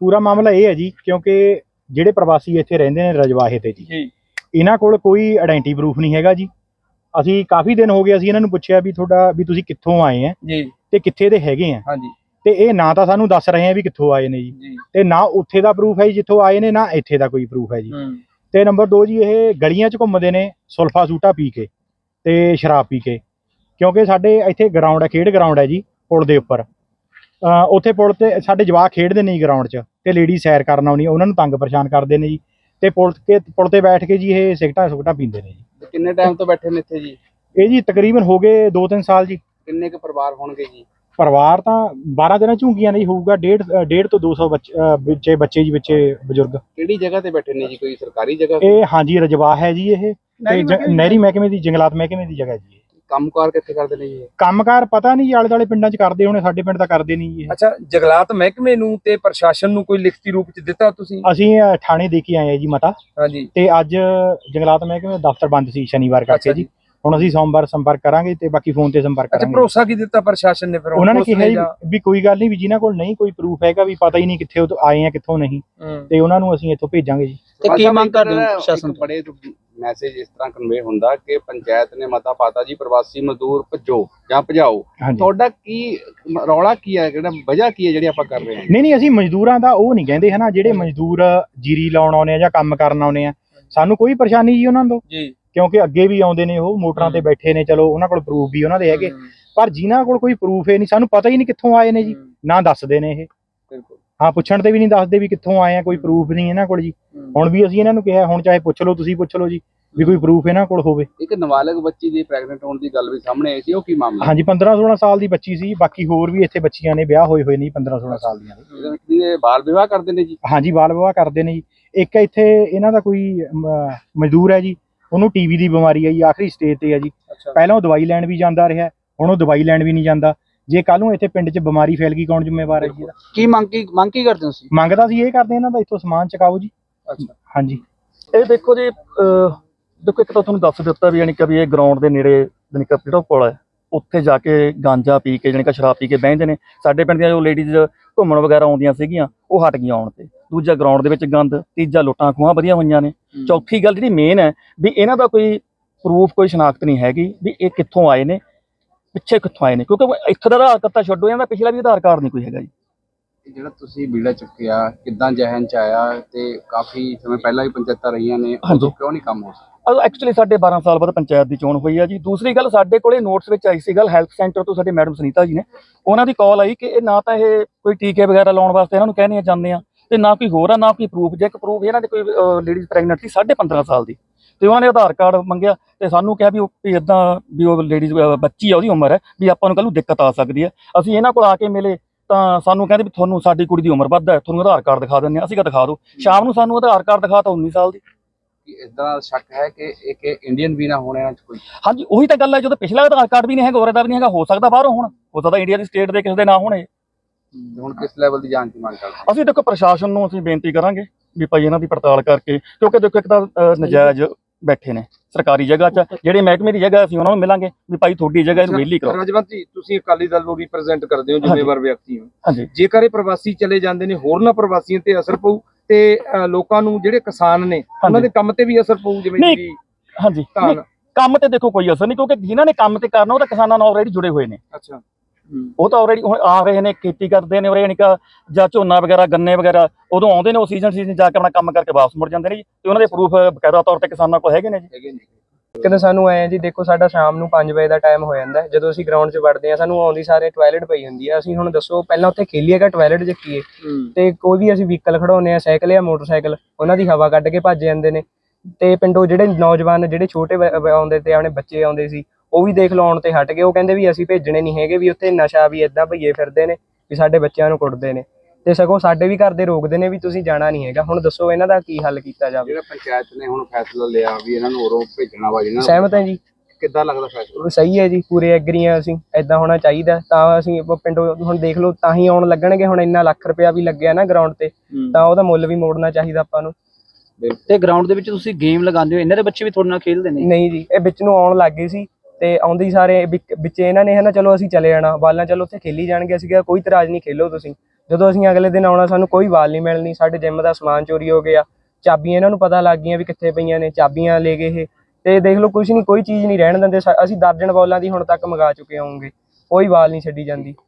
ਪੂਰਾ ਮਾਮਲਾ ਇਹ ਹੈ ਜੀ ਕਿਉਂਕਿ ਜਿਹੜੇ ਪ੍ਰਵਾਸੀ ਇੱਥੇ ਰਹਿੰਦੇ ਨੇ ਰਜਵਾਹੇ ਤੇ ਜੀ ਇਹਨਾਂ ਕੋਲ ਕੋਈ ਆਇਡੈਂਟੀ ਪ੍ਰੂਫ ਨਹੀਂ ਹੈਗਾ ਜੀ। ਅਸੀਂ ਕਾਫੀ ਦਿਨ ਹੋ ਗਏ ਅਸੀਂ ਇਹਨਾਂ ਨੂੰ ਪੁੱਛਿਆ ਵੀ ਤੁਹਾਡਾ ਵੀ ਤੁਸੀਂ ਕਿੱਥੋਂ ਆਏ ਆ ਜੀ। ਤੇ ਕਿੱਥੇ ਦੇ ਹੈਗੇ ਆ ਹਾਂਜੀ। ਤੇ ਇਹ ਨਾ ਤਾਂ ਸਾਨੂੰ ਦੱਸ ਰਹੇ ਆ ਵੀ ਕਿੱਥੋਂ ਆਏ ਨੇ ਜੀ। ਤੇ ਨਾ ਉੱਥੇ ਦਾ ਪ੍ਰੂਫ ਹੈ ਜੀ ਜਿੱਥੋਂ ਆਏ ਨੇ ਨਾ ਇੱਥੇ ਦਾ ਕੋਈ ਪ੍ਰੂਫ ਹੈ ਜੀ। ਤੇ ਨੰਬਰ 2 ਜੀ ਇਹ ਗਲੀਆਂ 'ਚ ਘੁੰਮਦੇ ਨੇ ਸੁਲਫਾ ਸੂਟਾ ਪੀ ਕੇ ਤੇ ਸ਼ਰਾਬ ਪੀ ਕੇ। ਕਿਉਂਕਿ ਸਾਡੇ ਇੱਥੇ ਗਰਾਊਂਡ ਹੈ ਖੇਡ ਗਰਾਊਂਡ ਹੈ ਜੀ ਪੁਲ ਦੇ ਉੱਪਰ। ਉੱਥੇ ਪੁਲ ਤੇ ਸਾਡੇ ਜਵਾਕ ਖੇਡਦੇ ਨੇ ਜੀ ਗਰਾਊਂਡ 'ਚ। ਤੇ ਲੇਡੀ ਸੈਰ ਕਰਨ ਆਉਣੀ ਉਹਨਾਂ ਨੂੰ ਤੰਗ ਪਰੇਸ਼ਾਨ ਕਰਦੇ ਨੇ ਜੀ। ਤੇ ਪੁਲ ਕੇ ਪੁਲ ਤੇ ਬੈਠ ਕੇ ਜੀ ਇਹ ਸਿਗਟਾਂ ਸੁਗਟਾਂ ਪੀਂਦੇ ਨੇ ਜੀ। ਕਿੰਨੇ ਟਾਈਮ ਤੋਂ ਬੈਠੇ ਨੇ ਇੱਥੇ ਜੀ? ਇਹ ਜੀ ਤਕਰੀਬਨ ਹੋ ਗਏ 2-3 ਸਾਲ ਜੀ। ਕਿੰਨੇ ਕੁ ਪਰਿਵਾਰ ਹੋਣਗੇ ਜੀ? ਪਰਿਵਾਰ ਤਾਂ 12 ਦਿਨਾਂ ਝੁੰਗੀਆਂ ਨਹੀਂ ਹੋਊਗਾ 1.5 1.5 ਤੋਂ 200 ਬੱਚੇ ਬੱਚੇ ਜੀ ਵਿੱਚੇ ਬਜ਼ੁਰਗ। ਕਿਹੜੀ ਜਗ੍ਹਾ ਤੇ ਬੈਠੇ ਨੇ ਜੀ? ਕੋਈ ਸਰਕਾਰੀ ਜਗ੍ਹਾ? ਇਹ ਹਾਂਜੀ ਰਜਵਾਹ ਹੈ ਜੀ ਇਹ। ਤੇ ਜ- ਨਹਿਰੀ ਮਹਿਕਮੇ ਦੀ ਜੰਗਲਾਤ ਮਹਿਕਮੇ ਦੀ ਜਗ੍ਹਾ ਜੀ ਇਹ। ਕੰਮਕਾਰ ਕਿੱਥੇ ਕਰਦੇ ਨੇ ਜੀ ਕੰਮਕਾਰ ਪਤਾ ਨਹੀਂ ਜੀ ਆਲੇ ਪਿੰਡਾਂ 'ਚ ਕਰਦੇ ਹੋਣੇ ਸਾਡੇ ਪਿੰਡ ਤਾਂ ਕਰਦੇ ਨਹੀਂ ਜੀ ਇਹ। ਅੱਛਾ ਜਗਲਾਤ ਮਹਿਕਮੇ ਨੂੰ ਤੇ ਪ੍ਰਸ਼ਾਸਨ ਨੂੰ ਕੋਈ ਲਿਖਤੀ ਰੂਪ ਚ ਦਿੱਤਾ ਤੁਸੀਂ? ਅਸੀਂ ਅ, ਥਾਣੇ ਦੇ ਕੇ ਆਏ ਆ ਜੀ ਮਤਾ। ਹਾਂਜੀ। ਤੇ ਅੱਜ ਜੰਗਲਾਤ ਮਹਿਕਮੇ ਦਾ ਦਫ਼ਤਰ ਬੰਦ ਸੀ ਸ਼ਨੀਵਾਰ ਅੱਛਾ ਕਰਕੇ ਜੀ। ਹੁਣ ਅਸੀਂ ਸੋਮਵਾਰ ਸੰਪਰਕ ਕਰਾਂਗੇ ਤੇ ਬਾਕੀ ਫੋਨ ਤੇ ਸੰਪਰਕ ਅੱਛਾ ਕਰਾਂਗੇ। ਭਰੋਸਾ ਕੀ ਦਿੱਤਾ ਪ੍ਰਸ਼ਾਸਨ ਨੇ ਫਿਰ? ਉਹਨਾਂ ਨੇ ਕਿਹਾ ਜੀ ਵੀ ਕੋਈ ਗੱਲ ਨਹੀਂ ਵੀ ਜਿਨ੍ਹਾਂ ਕੋਲ ਨਹੀਂ ਕੋਈ ਪ੍ਰੂਫ ਹੈਗਾ ਵੀ ਪਤਾ ਹੀ ਨਹੀਂ ਕਿੱਥੇ ਉਹ ਤੋਂ ਆਏ ਆ ਕਿੱਥੋਂ ਨਹੀਂ। ਤੇ ਉਹਨਾਂ ਨੂੰ ਅਸੀਂ ਇੱਥੋਂ ਭੇਜਾਂਗੇ ਜੀ। ਤੇ ਕੀ ਮੰਗ ਕਰਦੇ ਹੋ ਪ੍ਰਸ਼ਾਸਨ ਇੱਕ ਬੜੇ ਮੈਸੇਜ ਇਸ ਤਰ੍ਹਾਂ ਕਨਵੇ ਹੁੰਦਾ ਕਿ ਪੰਚਾਇਤ ਨੇ ਮਤਾ ਪਾਤਾ ਜੀ ਪ੍ਰਵਾਸੀ ਮਜ਼ਦੂਰ ਭੱਜੋ ਜਾਂ ਭਜਾਓ। ਤੁਹਾਡਾ ਕੀ ਰੌਲਾ ਕੀ ਹੈ? ਕਿਹੜਾ ਵਜ੍ਹਾ ਕੀ ਹੈ ਜਿਹੜੀ ਆਪਾਂ ਕਰ ਰਹੇ ਹਾਂ? ਨਹੀਂ ਨਹੀਂ ਅਸੀਂ ਮਜ਼ਦੂਰਾਂ ਦਾ ਉਹ ਨਹੀਂ ਕਹਿੰਦੇ ਹਨਾ ਜਿਹੜੇ ਮਜ਼ਦੂਰ ਜੀਰੀ ਲਾਉਣ ਆਉਨੇ ਆ ਜਾਂ ਕੰਮ ਕਰਨ ਆਉਨੇ ਆ। ਸਾਨੂੰ ਕੋਈ ਪਰੇਸ਼ਾਨੀ ਜੀ ਉਹਨਾਂ ਤੋਂ। ਜੀ। ਕਿਉਂਕਿ ਅੱਗੇ ਵੀ ਆਉਂਦੇ ਨੇ ਉਹ ਮੋਟਰਾਂ ਤੇ ਬੈਠੇ ਨੇ ਚਲੋ ਉਹਨਾਂ ਕੋਲ ਪ੍ਰੂਫ ਵੀ ਉਹਨਾਂ ਦੇ ਹੈਗੇ। ਪਰ ਜਿਨ੍ਹਾਂ ਕੋਲ ਕੋਈ ਪ੍ਰੂਫ ਹੈ ਨਹੀਂ ਸਾਨੂੰ ਪਤਾ ਹੀ ਨਹੀਂ ਕਿੱਥੋਂ ਆਏ ਨੇ ਜੀ। ਨਾ ਦੱਸਦੇ ਨੇ ਇਹ। ਬਿਲਕੁਲ। ਹਾਂ ਪੁੱਛਣ ਤੇ ਵੀ ਨਹੀਂ ਦੱਸਦੇ ਵੀ ਕਿੱਥੋਂ ਆਏ ਆ ਕੋਈ ਪ੍ਰੂਫ ਨਹੀਂ ਇਹਨਾਂ ਕੋਲ ਜੀ। ਹੁਣ ਵੀ ਅਸੀਂ ਇਹਨਾਂ ਨੂੰ ਕਿਹਾ ਹੁਣ ਚਾਹੇ ਪੁੱਛ ਲਓ ਤੁਸੀਂ ਪੁੱਛ ਲਓ ਜੀ ਵੀ ਕੋਈ ਪ੍ਰੂਫ ਇਹਨਾਂ ਕੋਲ ਹੋਵੇ। ਇੱਕ ਨਾਬਾਲਗ ਬੱਚੀ ਦੀ ਪ੍ਰੈਗਨੈਂਟ ਹੋਣ ਦੀ ਗੱਲ ਵੀ ਸਾਹਮਣੇ ਆਈ ਸੀ ਉਹ ਕੀ ਮਾਮਲਾ? ਹਾਂਜੀ 15 16 ਸਾਲ ਦੀ ਬੱਚੀ ਸੀ ਬਾਕੀ ਹੋਰ ਵੀ ਇੱਥੇ ਬੱਚੀਆਂ ਨੇ ਵਿਆਹ ਹੋਏ ਹੋਏ ਨੇ 15 16 ਸਾਲ ਦੀਆਂ ਇਹ ਬਾਲ ਵਿਵਾਹ ਕਰਦੇ ਨੇ ਜੀ? ਹਾਂਜੀ ਬਾਲ ਵਿਵਾਹ ਕਰਦੇ ਨੇ ਜੀ। ਇੱਕ ਇੱਥੇ ਇਹਨਾਂ ਦਾ ਕੋਈ ਮਜ਼ਦੂਰ ਹੈ ਜੀ ਉਹਨੂੰ ਟੀਵੀ ਦੀ ਬਿਮਾਰੀ ਹੈ ਜੀ ਆਖਰੀ ਸਟੇਜ ਤੇ ਹੈ ਜੀ। ਪਹਿਲਾਂ ਉਹ ਦਵਾਈ ਲੈਣ ਵੀ ਜਾਂਦਾ ਰਿਹਾ ਹੁਣ ਉਹ ਦਵਾਈ ਲੈਣ ਵੀ ਨਹੀਂ ਜਾਂਦਾ। ਜੇ ਕੱਲ ਨੂੰ ਇੱਥੇ ਪਿੰਡ 'ਚ ਬਿਮਾਰੀ ਫੈਲ ਗਈ ਕੌਣ ਜ਼ਿੰਮੇਵਾਰ ਹੈ ਜੀ ਇਹਦਾ? ਕੀ ਮੰਗ ਕੀ ਮੰਗ ਕੀ ਕਰਦੇ ਹੋ ਤੁਸੀਂ? ਮੰਗਦਾ ਸੀ ਇਹ ਕਰਦੇ ਇਹਨਾਂ ਦਾ ਇੱਥੋਂ ਸਮਾਨ ਚਕਾਓ ਜੀ। ਅੱਛਾ। ਹਾਂਜੀ। ਇਹ ਦੇਖੋ ਜੀ ਅਹ ਦੇਖੋ ਇੱਕ ਤਾਂ ਤੁਹਾਨੂੰ ਦੱਸ ਦਿੱਤਾ ਵੀ ਯਾਨੀ ਕਿ ਵੀ ਇਹ ਗਰਾਊਂਡ ਦੇ ਨੇੜੇ ਯਾਨੀ ਕਿ ਜਿਹੜਾ ਪੁਲ ਹੈ ਉੱਥੇ ਜਾ ਕੇ ਗਾਂਜਾ ਪੀ ਕੇ ਯਾਨੀ ਕਿ ਸ਼ਰਾਬ ਪੀ ਕੇ ਬਹਿੰਦੇ ਨੇ। ਸਾਡੇ ਪਿੰਡ ਦੀਆਂ ਜੋ ਲੇਡੀਜ਼ ਘੁੰਮਣ ਵਗੈਰਾ ਆਉਂਦੀਆਂ ਸੀਗੀਆਂ ਉਹ ਹਟ ਗਈਆਂ ਆਉਣ ਤੇ। ਦੂਜਾ ਗਰਾਊਂਡ ਦੇ ਵਿੱਚ ਗੰਦ ਤੀਜਾ ਲੁੱਟਾਂ ਖੋਹਾਂ ਵਧੀਆ ਹੋਈਆਂ ਨੇ। ਚੌਥੀ ਗੱਲ ਜਿਹੜੀ ਮੇਨ ਹੈ ਵੀ ਇਹਨਾਂ ਦਾ ਕੋਈ ਪ੍ਰੂਫ ਕੋਈ ਸ਼ਨਾਖਤ ਨਹੀਂ ਹੈਗੀ ਵੀ ਇਹ ਕਿੱਥੋਂ ਆਏ ਨੇ। ਪਿੱਛੇ ਕਿੱਥੋਂ ਆਏ ਨੇ? ਕਿਉਂਕਿ ਇੱਥੇ ਦਾ ਆਧਾਰ ਕਾਰਡ ਤਾਂ ਛੱਡੋ ਇਹਨਾਂ ਦਾ ਪਿਛਲਾ ਵੀ ਆਧਾਰ ਕਾਰਡ ਨਹੀਂ ਕੋਈ ਹੈਗਾ ਜੀ। ਜਿਹੜਾ ਤੁਸੀਂ ਬੀੜਾ ਚੁੱਕਿਆ ਕਿੱਦਾਂ ਜਹਨ ਚ ਆਇਆ ਤੇ ਕਾਫੀ ਸਮੇਂ ਪਹਿਲਾਂ ਵੀ ਪੰਚਾਇਤਾਂ ਰਹੀਆਂ ਨੇ। ਉਦੋਂ ਕਿਉਂ ਨਹੀਂ ਕੰਮ ਹੋ ਸਕਿਆ? ਐਕਚੁਅਲੀ ਸਾਡੇ 12 ਸਾਲ ਬਾਅਦ ਪੰਚਾਇਤ ਦੀ ਚੋਣ ਹੋਈ ਆ ਜੀ। ਦੂਸਰੀ ਗੱਲ ਸਾਡੇ ਕੋਲੇ ਨੋਟਸ ਵਿੱਚ ਆਈ ਸੀ ਗੱਲ ਹੈਲਥ ਸੈਂਟਰ ਤੋਂ ਸਾਡੇ ਮੈਡਮ ਸੁਨੀਤਾ ਜੀ ਨੇ। ਉਹਨਾਂ ਦੀ ਕਾਲ ਆਈ ਕਿ ਇਹ ਨਾ ਤਾਂ ਇਹ ਕੋਈ ਟੀਕੇ ਵਗੈਰਾ ਲਾਉਣ ਵਾਸਤੇ ਇਹਨਾਂ ਨੂੰ ਕਹਿੰਦੇ ਜਾਂਦੇ ਆ। ਤੇ ਨਾ ਕੋਈ ਹੋਰ ਆ ਨਾ ਕੋਈ ਪ੍ਰੂਫ ਜੇ ਇੱਕ ਪ੍ਰੂਫ ਇਹਨਾਂ ਦੇ ਕੋਈ ਲੇਡੀਜ਼ ਪ੍ਰੈਗਨੈਂਟ ਸੀ 15.5 ਸਾਲ ਦੀ। ਤੇ ਉਹਨਾਂ ਨੇ ਆਧਾਰ ਕਾਰਡ ਮੰਗਿਆ ਤੇ ਸਾਨੂੰ ਕਿਹਾ ਵੀ ਉਹ ਵੀ ਇਦਾਂ ਵੀ ਉਹ ਲੇਡੀਜ਼ ਬੱਚੀ ਆ ਉਹਦੀ ਉਮਰ ਹੈ ਵੀ ਆਪਾਂ ਨੂੰ ਕੱਲ ਨੂੰ ਦਿੱਕਤ ਆ ਸਕਦੀ ਹੈ। ਅਸੀਂ ਇਹਨਾਂ ਕੋਲ ਆ ਕੇ ਮਿਲੇ ਤਾਂ ਸਾਨੂੰ ਕਹਿੰਦੇ ਵੀ ਤੁਹਾਨੂੰ ਸਾਡੀ ਕੁੜੀ ਦੀ ਉਮਰ ਵੱਧ ਹੈ ਤੁਹਾਨੂੰ ਆਧਾਰ ਕਾਰਡ ਦਿਖਾ ਦਿੰਦੇ ਆ ਅਸੀਂ ਕਿਹਾ ਦਿਖਾ ਦਿਓ। ਸ਼ਾਮ ਨੂੰ ਸਾਨੂੰ ਆਧਾਰ ਕਾਰਡ ਦਿਖਾਤਾ 19 ਸਾਲ ਦੀ। ਕਿ ਇਸ ਤਰ੍ਹਾਂ ਦਾ ਸ਼ੱਕ ਹੈ ਕਿ ਇੱਕ ਇੰਡੀਅਨ ਵੀ ਨਾ ਹੋਣੇ ਇਹਨਾਂ ਚ ਕੋਈ? ਹਾਂਜੀ ਉਹੀ ਤਾਂ ਗੱਲ ਹੈ ਜਦੋਂ ਪਿਛਲਾ ਆਧਾਰ ਕਾਰਡ ਵੀ ਨਹੀਂ ਹੈਗਾ ਹੋਰ ਦਾ ਵੀ ਨਹੀਂ ਹੈਗਾ ਹੋ ਸਕਦਾ ਬਾਹਰੋਂ ਹੁਣ। ਹੋ ਸਕਦਾ ਇੰਡੀਆ ਦੀ ਸਟੇਟ ਦੇ ਕਿਸੇ ਦੇ ਨਾ ਹੋਣੇ। ਹੁਣ ਕਿਸ ਲੈਵਲ ਦੀ ਜਾਂਚ ਦੀ ਮੰਗ ਕਰਦੇ ਅਸੀਂ ਦੇਖੋ ਪ੍ਰਸ਼ਾਸਨ ਨੂੰ ਅਸੀਂ ਬੇਨਤੀ ਕਰਾਂਗੇ ਵੀ ਭਾਈ ਇਹਨਾਂ ਦੀ ਪੜਤਾਲ ਕਰਕੇ ਕਿਉਂਕਿ ਦੇਖੋ ਇੱਕ ਤਾਂ ਨਜਾਇਜ਼ ਬੈਠੇ ਨੇ ਸਰਕਾਰੀ ਜਗ੍ਹਾ 'ਚ ਜਿਹੜੇ ਮਹਿਕਮੇ ਦੀ ਜਗ੍ਹਾ ਅਸੀਂ ਉਹਨਾਂ ਨੂੰ ਮਿਲਾਂਗੇ ਵੀ ਭਾਈ ਤੁਹਾਡੀ ਜਗ੍ਹਾ ਇਹਨੂੰ ਵਿਹਲੀ ਕਰੋ। ਰਾਜਵੰਤ ਜੀ ਤੁਸੀਂ ਅਕਾਲੀ ਦਲ ਨੂੰ ਰਿਪਰੈਜ਼ੈਂਟ ਕਰਦੇ ਹੋ ਜ਼ਿੰਮੇਵਾਰ ਵਿਅਕਤੀ ਹੋ। ਜੇਕਰ ਇਹ ਪ੍ਰਵਾਸੀ ਚਲੇ ਜਾਂਦੇ ਨੇ ਹੋਰਨਾਂ ਪ੍ਰਵਾਸੀਆਂ ਤੇ ਅਸਰ ਪਊ ਤੇ ਲੋਕਾਂ ਨੂੰ ਜਿਹੜੇ ਕਿਸਾਨ ਨੇ ਉਹਨਾਂ ਦੇ ਕੰਮ ਤੇ ਵੀ ਅਸਰ ਪਊ ਜਿਵੇਂ ਜੀ ਹਾਂਜੀ। ਕੰਮ ਤੇ ਦੇਖੋ ਕੋਈ ਅਸਰ ਨਹੀਂ ਕਿਉਂਕਿ ਜਿਨ੍ਹਾਂ ਨੇ ਕੰਮ ਤੇ ਕਰਨਾ ਉਹ ਤਾਂ ਕਿਸਾਨਾਂ ਨਾਲ ਆਲਰੇਡੀ ਜੁੜੇ ਹੋਏ ਨੇ। ਅੱਛਾ। ਉਹ ਤਾਂ ਆਲਰੇਡੀ ਹੁਣ ਆ ਰਹੇ ਨੇ ਖੇਤੀ ਕਰਦੇ ਨੇ ਉਰੇ ਯਾਨੀ ਕਿ ਜਾਂ ਝੋਨਾ ਵਗੈਰਾ ਗੰਨੇ ਵਗੈਰਾ ਉਦੋਂ ਆਉਂਦੇ ਨੇ ਉਹ ਸੀਜ਼ਨ ਸੀਜ਼ਨ ਜਾ ਕੇ ਆਪਣਾ ਕੰਮ ਕਰਕੇ ਵਾਪਸ ਮੁੜ ਜਾਂਦੇ ਨੇ ਜੀ। ਤੇ ਉਹਨਾਂ ਦੇ ਪ੍ਰੂਫ ਬਕਾਇਦਾ ਤੌਰ ਤੇ ਕਿਸਾਨਾਂ ਕੋਲ ਹੈਗੇ ਨੇ ਜੀ। ਹੈਗੇ ਨੇ। ਕਹਿੰਦੇ ਸਾਨੂੰ ਐ ਜੀ ਦੇਖੋ ਸਾਡਾ ਸ਼ਾਮ ਨੂੰ 5 ਵਜੇ ਦਾ ਟਾਈਮ ਹੋ ਜਾਂਦਾ। ਜਦੋਂ ਅਸੀਂ ਗਰਾਊਂਡ 'ਚ ਵੜਦੇ ਆ ਸਾਨੂੰ ਆਉਂਦੀ ਸਾਰੇ ਟਾਇਲਟ ਪਈ ਹੁੰਦੀ ਆ ਅਸੀਂ ਹੁਣ ਦੱਸੋ ਪਹਿਲਾਂ ਉੱਥੇ ਖੇਲੀਏਗਾ ਟਾਇਲਟ ਹੈ। ਤੇ ਕੋਈ ਵੀ ਅਸੀਂ ਵਹੀਕਲ ਖੜਾਉਨੇ ਆ ਸਾਈਕਲ ਜਾਂ ਮੋਟਰਸਾਈਕਲ ਉਹਨਾਂ ਦੀ ਹਵਾ ਕੱਢ ਕੇ ਭੱਜ ਜਾਂਦੇ ਨੇ। ਤੇ ਪਿੰਡੋਂ ਜਿਹੜੇ ਨੌਜਵਾਨ ਜਿਹੜੇ ਛੋਟੇ ਆਉਂਦੇ ਤੇ ਆਪਣੇ ਬੱਚੇ ਆਉਂਦੇ ਸੀ ਉਹ ਵੀ ਦੇਖ ਲਓ ਆਉਣ ਤੇ ਹਟ ਗਏ। ਉਹ ਕਹਿੰਦੇ ਵੀ ਅਸੀਂ ਭੇਜਣੇ ਨਹੀਂ ਹੈਗੇ ਵੀ ਉੱਥੇ ਨਸ਼ਾ ਵੀ ਇਦਾਂ ਭਈਏ ਫਿਰਦੇ ਨੇ ਵੀ ਸਾਡੇ ਬੱਚਿਆਂ ਨੂੰ ਕੁੱਟਦੇ ਨੇ। ਤੇ ਸਗੋਂ ਸਾਡੇ ਵੀ ਘਰ ਦੇ ਰੋਕਦੇ ਨੇ ਵੀ ਤੁਸੀਂ ਜਾਣਾ ਨਹੀਂ ਹੈਗਾ। ਹੁਣ ਦੱਸੋ ਇਹਨਾਂ ਦਾ ਕੀ ਹੱਲ ਕੀਤਾ ਜਾਵੇ? ਜਿਹੜਾ ਪੰਚਾਇਤ ਨੇ ਹੁਣ ਫੈਸਲਾ ਲਿਆ ਵੀ ਇਹਨਾਂ ਨੂੰ ਉਰੋਂ ਭੇਜਣਾ ਵਾ ਜਿਹਨਾਂ ਸਹਿਮਤ ਹੈ ਜੀ। ਕਿੱਦਾਂ ਲੱਗਦਾ ਫੈਸਲਾ? ਉਹ ਸਹੀ ਹੈ ਜੀ ਪੂਰੇ ਐਗਰੀ ਆ ਅਸੀਂ ਐਦਾਂ ਹੋਣਾ ਚਾਹੀਦਾ। ਤਾਂ ਅਸੀਂ ਉਹ ਪਿੰਡੋਂ ਹੁਣ ਦੇਖ ਲਓ ਤਾਂ ਹੀ ਆਉਣ ਲੱਗਣਗੇ। ਹੁਣ ਇੰਨਾ ਲੱਖ ਰੁਪਇਆ ਵੀ ਲੱਗਿਆ ਨਾ ਗਰਾਊਂਡ ਤੇ ਤਾਂ ਉਹਦਾ ਮੁੱਲ ਵੀ ਮੋੜਨਾ ਚਾਹੀਦਾ ਆਪਾਂ ਨੂੰ। ਤੇ ਗਰਾਊਂਡ ਦੇ ਵਿੱਚ ਤੁਸੀਂ ਗੇਮ ਲਗਾਉਂਦੇ ਹੋ ਇਹਨਾਂ ਦੇ ਬੱਚੇ ਵੀ ਤੁਹਾਡੇ ਨਾਲ ਖੇਡਦੇ ਨੇ? ਨਹੀਂ ਜੀ ਇਹ ਵਿੱਚ ਨੂੰ ਆਉਣ ਲੱਗ ਗਏ ਸੀ। ਤੇ ਆਉਂਦੇ ਹੀ ਸਾਰੇ ਵਿਕ- ਵਿੱਚ ਇਹਨਾਂ ਨੇ ਹਨਾ, ਚਲੋ ਅਸੀਂ ਚਲੇ ਜਾਣਾ, ਬਾਲਾਂ ਚਲੋ ਉੱਥੇ ਖੇਲੀ ਜਾਣਗੇ, ਅਸੀਂ ਕਿਹਾ ਕੋਈ ਤਰਾਜ ਨਹੀਂ ਖੇਲੋ ਤੁਸੀਂ। ਜਦੋਂ ਅਸੀਂ ਅਗਲੇ ਦਿਨ ਆਉਣਾ, ਸਾਨੂੰ ਕੋਈ ਵਾਲ ਨਹੀਂ ਮਿਲਣੀ, ਸਾਡੇ ਜਿਮ ਦਾ ਸਮਾਨ ਚੋਰੀ ਹੋ ਗਿਆ। ਚਾਬੀਆਂ ਇਹਨਾਂ ਨੂੰ ਪਤਾ ਲੱਗ ਗਈਆਂ ਵੀ ਕਿੱਥੇ ਪਈਆਂ ਨੇ, ਚਾਬੀਆਂ ਲੈ ਗਏ ਇਹ। ਤੇ ਦੇਖ ਲਓ ਕੁਝ ਨਹੀਂ ਕੋਈ ਚੀਜ਼ ਨਹੀਂ ਰਹਿਣ ਦਿੰਦੇ, ਸਾ- ਅਸੀਂ ਦਰਜਨ ਬੋਲਾਂ ਦੀ ਹੁਣ ਤੱਕ ਮੰਗਾ ਚੁੱਕੇ ਹੋਵਾਂਗੇ ਕੋਈ ਵਾਲ ਨਹੀਂ ਛੱਡੀ ਜਾਂਦੀ।